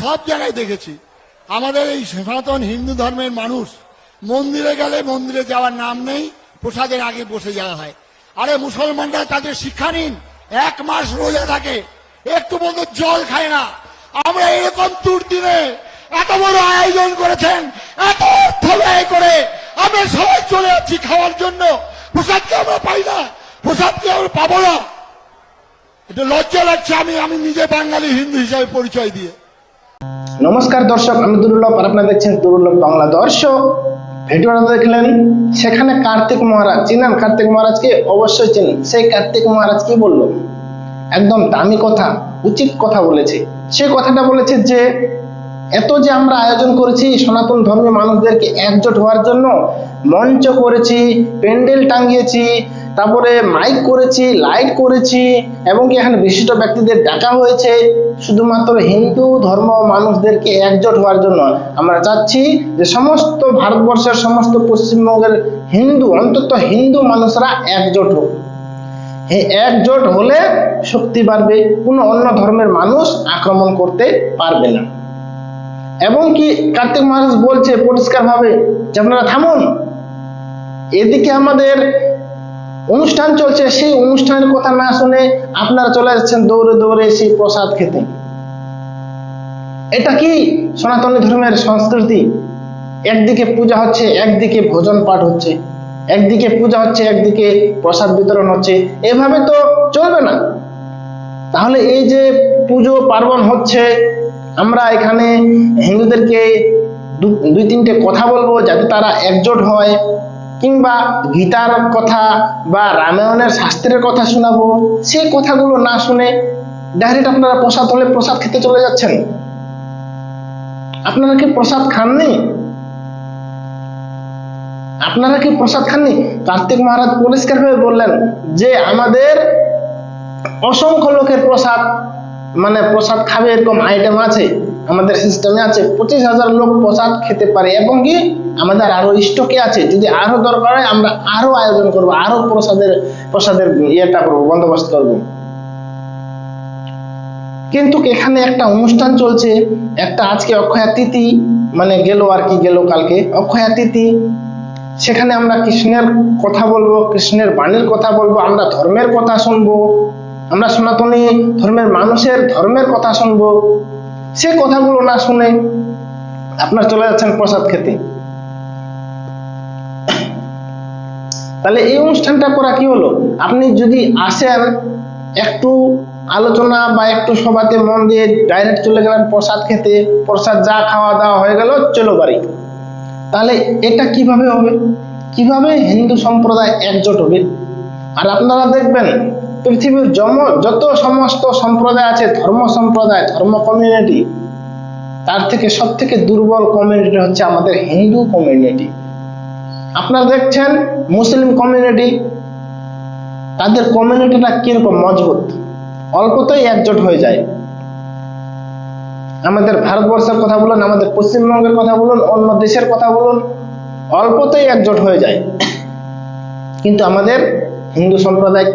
সব জায়গায় দেখেছি। আমাদের এই সনাতন হিন্দু ধর্মের মানুষ মন্দিরে গেলে মন্দিরে যাওয়ার নাম নেই, প্রসাদের আগে বসে যাওয়া হয়। আরে মুসলমানরা তাদের শিক্ষা নিন, এক মাস রোজা থাকে, একটু বন্ধু জল খায় না। আমরা এরকম তুর দিনে এত বড় আয়োজন করেছেন, এত অর্থ ব্যয় করে আমরা সবাই চলে যাচ্ছি খাওয়ার জন্য। প্রসাদকে আমরা পাই না, প্রসাদকে আমরা পাবো না। এটা লজ্জা লাগছে আমি আমি নিজে বাঙালি হিন্দু হিসাবে পরিচয় দিয়ে। নমস্কার দর্শক, আমি দুর্লভ আর আপনারা দেখছেন দুর্লভ বাংলা দর্শক। ভিডিওটা দেখলেন, সেখানে কার্তিক মহারাজ। চিনেন কার্তিক মহারাজকে? অবশ্যই চেনেন। সেই কার্তিক মহারাজ কি বলল? একদম দামি কথা, উচিত কথা বলেছে। সে কথাটা বলেছে যে, এত যে আমরা আয়োজন করেছি সনাতন ধর্মীয় মানুষদেরকে একজোট হওয়ার জন্য, মঞ্চ করেছি, প্যান্ডেল টাঙ্গিয়েছি তারপরে মাইক করেছি লাইট করেছি, এবং কি এখানে বিশিষ্ট ব্যক্তিদের ডাকা হয়েছে। শুধুমাত্র হিন্দু ধর্ম মানুষদেরকে একজোট হওয়ার জন্য আমরা চাচ্ছি যে সমস্ত ভারতবর্ষের সমস্ত পশ্চিমবঙ্গের হিন্দু, অন্তত হিন্দু মানুষরা একজোট হোক। একজোট হলে শক্তি বাড়বে, কোনো অন্য ধর্মের মানুষ আক্রমণ করতে পারবে না। এবং কি কার্তিক মহারাজ বলছে পরিষ্কার ভাবে যে আপনারা থামুন। এদিকে আমাদের অনুষ্ঠান চলছে, সেই অনুষ্ঠানের কথা না শুনে আপনারা চলে যাচ্ছেন দৌড়ে দৌড়ে সেই প্রসাদ খেতে। এটা কি সনাতনী ধর্মের সংস্কৃতি? একদিকে পূজা হচ্ছে, একদিকে ভোজন পাঠ হচ্ছে। একদিকে পূজা হচ্ছে, একদিকে প্রসাদ বিতরণ হচ্ছে। এভাবে তো চলবে না। তাহলে এই যে পুজো পার্বণ হচ্ছে, আমরা এখানে হিন্দুদেরকে দুই তিনটে কথা বলব যাতে তারা একজোট হয়। কিংবা গীতার কথা বা রামায়ণের শাস্ত্রের কথা শোনাবো সেই কথাগুলো না শুনে ডাইরেক্ট আপনারা প্রসাদ হলে প্রসাদ খেতে চলে যাচ্ছেন। আপনারা কি প্রসাদ খাননি? আপনারা কি প্রসাদ খাননি? কার্তিক মহারাজ পরিষ্কারভাবে বললেন যে, আমাদের অসংখ্য লোকের প্রসাদ মানে প্রসাদ খাবে এরকম আইটেম আছে। আমাদের সিস্টেমে আছে, পঁচিশ হাজার লোক প্রসাদ খেতে পারে এবং কি আমাদের আরও স্টকে আছে। যদি আরও দরকার হয়, আমরা আরও আয়োজন করব, আরও প্রসাদের প্রসাদের ইয়েটা করব, বন্দোবস্ত করব। কিন্তু এখানে একটা অনুষ্ঠান চলছে, একটা আজকে অক্ষয়া তিথি মানে গেল আর কি, গেল কালকে, অক্ষয়া তিথি। সেখানে আমরা কৃষ্ণের কথা বলব, কৃষ্ণের বাণীর কথা বলব, আমরা ধর্মের কথা শুনব, আমরা সনাতনী ধর্মের মানুষের ধর্মের কথা শুনব। সে কথাগুলো না শুনে আপনার চলে যাচ্ছেন প্রসাদ খেতে। তাহলে এই অনুষ্ঠানটা করা কি হলো? আপনি যদি আসেন, একটু আলোচনা বা একটু সভাতে মন দিয়ে ডাইরেক্ট চলে গেলেন প্রসাদ খেতে, প্রসাদ যা খাওয়া দাওয়া হয়ে গেল, চলো বাড়ি। তাহলে এটা কীভাবে হবে? কীভাবে হিন্দু সম্প্রদায় একজোট হবে? আর আপনারা দেখবেন পৃথিবীর যত সমস্ত সম্প্রদায় আছে, ধর্ম সম্প্রদায়, ধর্ম কমিউনিটি তার থেকে সব থেকে দুর্বল কমিউনিটি হচ্ছে আমাদের হিন্দু কমিউনিটি আপনারা দেখছেন মুসলিম কমিউনিটি তাদের কমিউনিটিটা কীরকম মজবুত? অল্পতেই একজোট হয়ে যায়। আমাদের ভারতবর্ষের কথা বলুন, আমাদের পশ্চিমবঙ্গের কথা বলুন, অন্য দেশের কথা বলুন, অল্পতেই একজোট হয়ে যায়। কিন্তু আমাদের হিন্দু সম্প্রদায়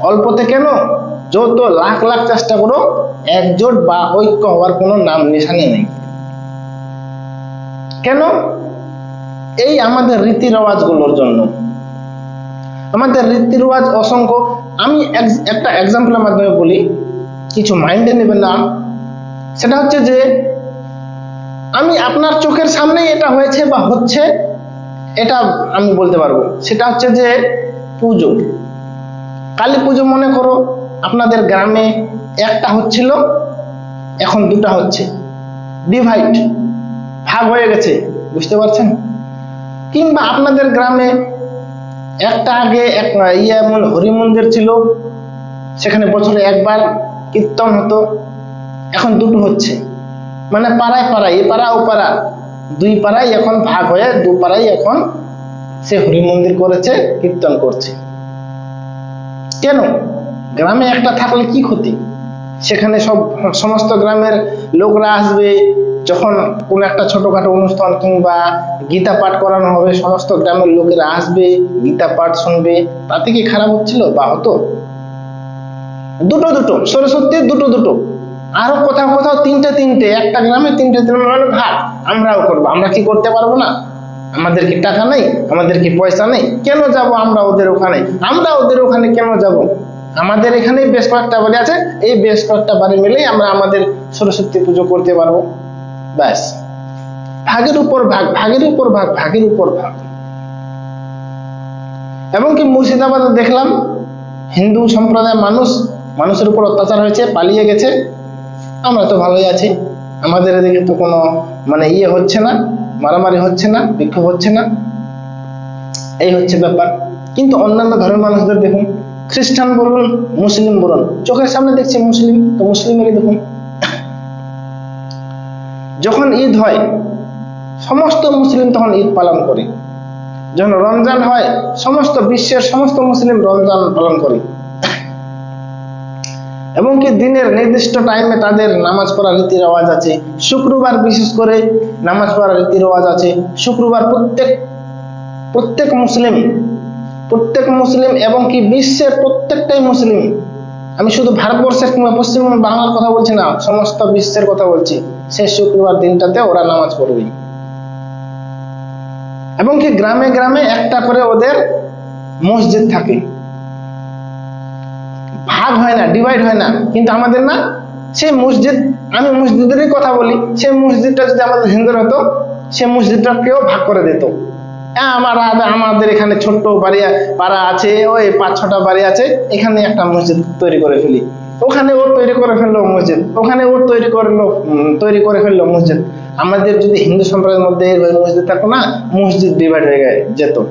অল্পতে কেন? যত লাখ লাখ চেষ্টা করো, একজোট বা ঐক্য হওয়ার কোনো নাম নিশানি নেই। কেন? এই আমাদের রীতি রেওয়াজগুলোর জন্য। আমাদের রীতি রেওয়াজ অসংখ্য। আমি এক- একটা এক্সাম্পলের মাধ্যমে বলি। কিছু মাইন্ডে নেবেন না। সেটা হচ্ছে যে, আমি আপনার চোখের সামনেই এটা হয়েছে বা হচ্ছে, এটা আমি বলতে পারব। সেটা হচ্ছে যে, পুজো। কালী পুজো মনে করো, আপনাদের গ্রামে একটা হচ্ছিল, এখন দুটা হচ্ছে। ডিভাইড ভাগ হয়ে গেছে, বুঝতে পারছেন? কিংবা আপনাদের গ্রামে একটা আগে এক ইয়ে এমন হরি মন্দির ছিল, সেখানে বছরে একবার কীর্তন হতো, এখন দুটো হচ্ছে। মানে পাড়ায় পাড়ায়, এ পাড়া ও পাড়া, দুই পাড়ায় এখন ভাগ হয়ে, দু পাড়ায় এখন সে হরি মন্দির করেছে, কীর্তন করছে। কেন? গ্রামে একটা থাকলে কি ক্ষতি? সেখানে সব, সমস্ত গ্রামের লোকরা আসবে, যখন কোনো একটা ছোটখাটো অনুষ্ঠান কিংবা গীতা পাঠ করানো হবে, সমস্ত গ্রামের লোকেরা আসবে, গীতা পাঠ শুনবে। তাতে কি খারাপ হচ্ছিল বা হতো? দুটো দুটো, সরস্বতী দুটো দুটো। আরও কোথাও কোথাও তিনটে তিনটে, একটা গ্রামে তিনটে তিনটে ভাগ। আমরাও করব, আমরা কি করতে পারব না? আমাদের কি টাকা নেই? আমাদের কি পয়সা নেই? কেন যাব আমরা ওদের ওখানে? আমরা ওদের ওখানে কেন যাব? আমাদের এখানেই বেশ কয়েকটা বাড়ি আছে। এই বেশ কয়েকটা বাড়ি মিলেই আমরা আমাদের সরস্বতী পুজো করতে পারব। ব্যাস। ভাগের উপর ভাগ, ভাগের উপর ভাগ, ভাগের উপর ভাগ। এবং কি মুর্শিদাবাদে দেখলাম, হিন্দু সম্প্রদায়ের মানুষ, মানুষের উপর অত্যাচার হয়েছে, পালিয়ে গেছে। আমরা তো ভালোই আছি। আমাদের এদিকে তো কোনো মানে ইয়ে হচ্ছে না। মারামারি হচ্ছে না, বিক্ষোভ হচ্ছে না। এই হচ্ছে ব্যাপার। কিন্তু অন্যান্য ধর্মের মানুষদের দেখুন, খ্রিস্টান বলুন, মুসলিম বলুন, চোখের সামনে দেখছি মুসলিম, তো মুসলিমেরই দেখুন। যখন ঈদ হয়, সমস্ত মুসলিম তখন ঈদ পালন করে। যখন রমজান হয়, সমস্ত বিশ্বের সমস্ত মুসলিম রমজান পালন করে। এবং কি দিনের নির্দিষ্ট টাইমে তাদের নামাজ পড়ার রীতি রেওয়াজ আছে। শুক্রবার বিশেষ করে নামাজ পড়ার রীতি রেওয়াজ আছে। শুক্রবার প্রত্যেক প্রত্যেক মুসলিম প্রত্যেক মুসলিম এবং কি বিশ্বের প্রত্যেকটাই মুসলিম। আমি শুধু ভারতবর্ষের কিংবা পশ্চিম বাংলার কথা বলছি না, সমস্ত বিশ্বের কথা বলছি। সেই শুক্রবার দিনটাতে ওরা নামাজ পড়বে। এবং কি গ্রামে গ্রামে একটা করে ওদের মসজিদ থাকে। ভাগ হয় না ডিভাইড হয় না। কিন্তু আমাদের না, সেই মসজিদ, আমি মসজিদেরই কথা বলি, সেই মসজিদটা যদি আমাদের হিন্দুর হতো, সেই মসজিদটাকেও ভাগ করে দিত। আমার, আমাদের এখানে ছোট্ট বাড়ি, পাড়া আছে, ওই পাঁচ ছটা বাড়ি আছে, এখানে একটা মসজিদ তৈরি করে ফেলি। ওখানে ওর তৈরি করে ফেলল মসজিদ, ওখানে ওর তৈরি করল তৈরি করে ফেলল মসজিদ। আমাদের যদি হিন্দু সম্প্রদায়ের মধ্যে মসজিদ থাকতো না, মসজিদ ডিভাইড হয়ে যেত।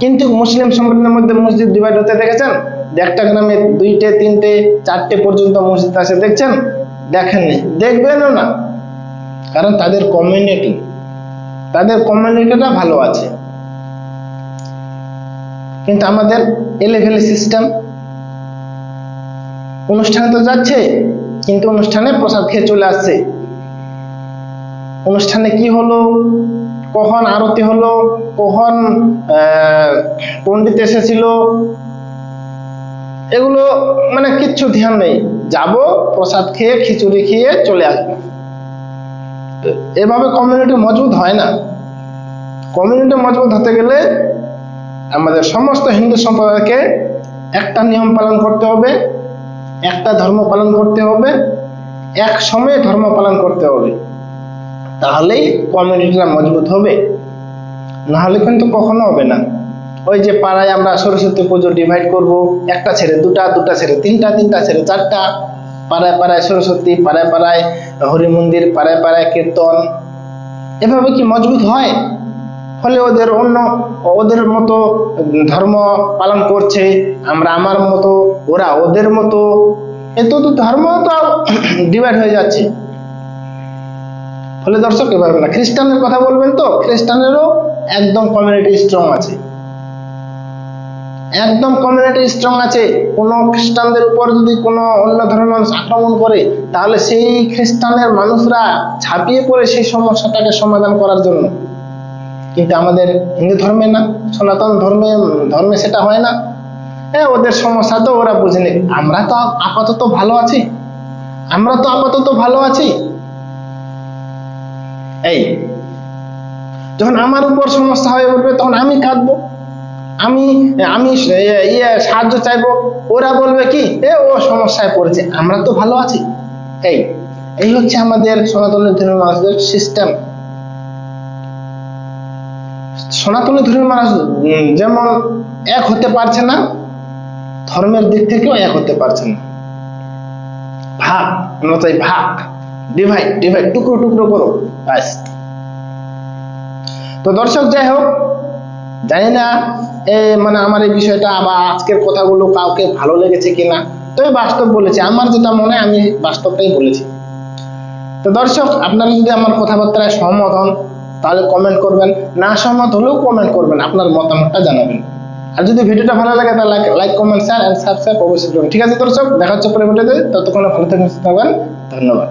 কিন্তু মুসলিম সম্প্রদায়ের মধ্যে মসজিদ ডিভাইড হতে দেখেছেন? একটা গ্রামে দুইটে, তিনটে, চারটে পর্যন্ত মসজিদ আছে, দেখছেন? দেখেননি। দেখবেনও না। কারণ তাদের কমিউনিটি তাদের কমিউনিটিটা ভালো আছে। কিন্তু আমাদের এলেভেল সিস্টেম অনুষ্ঠানে তো যাচ্ছে, কিন্তু অনুষ্ঠানে প্রসাদ খেয়ে চলে আসছে। অনুষ্ঠানে কি হলো? কখন আরতি হলো? কখন পণ্ডিত এসেছিল? এগুলো মানে কিচ্ছু ধ্যান নেই। যাব, প্রসাদ খেয়ে, খিচুড়ি খেয়ে চলে আসব। এভাবে কমিউনিটি মজবুত হয় না। কমিউনিটি মজবুত হতে গেলে আমাদের সমস্ত হিন্দু সম্প্রদায়কে একটা নিয়ম পালন করতে হবে, একটা ধর্ম পালন করতে হবে, এক সময়ে ধর্ম পালন করতে হবে। তাহলেই কমিউনিটিটা মজবুত হবে। নাহলে কিন্তু কখনো হবে না। ওই যে পাড়ায় আমরা সরস্বতী পুজো ডিভাইড করব, একটা ছেড়ে দুটা দুটা ছেড়ে তিনটা তিনটা ছেড়ে চারটা। পাড়ায় পাড়ায় সরস্বতী, পাড়ায় পাড়ায় হরি মন্দির, পাড়ায় পাড়ায় কীর্তন। এভাবে কি মজবুত হয়? ফলে ওদের অন্য, ওদের মতো ধর্ম পালন করছে, আমরা আমার মতো, ওরা ওদের মতো। এত তো ধর্ম তো ডিভাইড হয়ে যাচ্ছে। ফলে দর্শক এভাবে না, খ্রিস্টানের কথা বলবেন তো? খ্রিস্টানেরও একদম কমিউনিটি স্ট্রং আছে। একদম কমিউনিটি স্ট্রং আছে। কোনো খ্রিস্টানদের উপর যদি কোনো অন্য ধর্মের মানুষ আক্রমণ করে, তাহলে সেই খ্রিস্টানের মানুষরা ছাপিয়ে পড়ে সেই সমস্যাটাকে সমাধান করার জন্য। কিন্তু আমাদের হিন্দু ধর্মে না, সনাতন ধর্মে ধর্মে সেটা হয় না। হ্যাঁ ওদের সমস্যা তো ওরা বুঝে বুঝেনি। আমরা তো আপাতত ভালো আছি। আমরা তো আপাতত ভালো আছি। এই, যখন আমার উপর সমস্যা হয়ে উঠবে, তখন আমি কাঁদবো। আমি আমি ইয়ে- সাহায্য চাইব। ওরা বলবে কি, এ, ও সমস্যায় পড়েছে, আমরা তো ভালো আছি। এই এই হচ্ছে আমাদের সনাতন ধর্মের মানুষদের সিস্টেম সনাতনী ধর্মের মানুষ যেমন এক হতে পারছে না, ধর্মের দিক থেকেও এক হতে পারছে না। ভাগ, আমরা চাই ভাগ। ডিভাইড ডিভাইড টুকরো টুকরো করো তো দর্শক, যাই হোক জানি না মানে আমার এই বিষয়টা বা আজকের কথাগুলো কাউকে ভালো লেগেছে কিনা। তবে বাস্তব বলেছি, আমার যেটা মনে আমি বাস্তবটাই বলেছি। তো দর্শক, আপনারা যদি আমার কথাবার্তায় সহমত হন, তাহলে কমেন্ট করবেন। না সহমত হলেও কমেন্ট করবেন, আপনার মতামতটা জানাবেন। আর যদি ভিডিওটা ভালো লাগে, তাহলে like comment share and subscribe অবশ্যই করবেন। ঠিক আছে দর্শক, দেখা হচ্ছে পরে ভিডিওতে ততক্ষণে ভালো থাকবেন, ধন্যবাদ।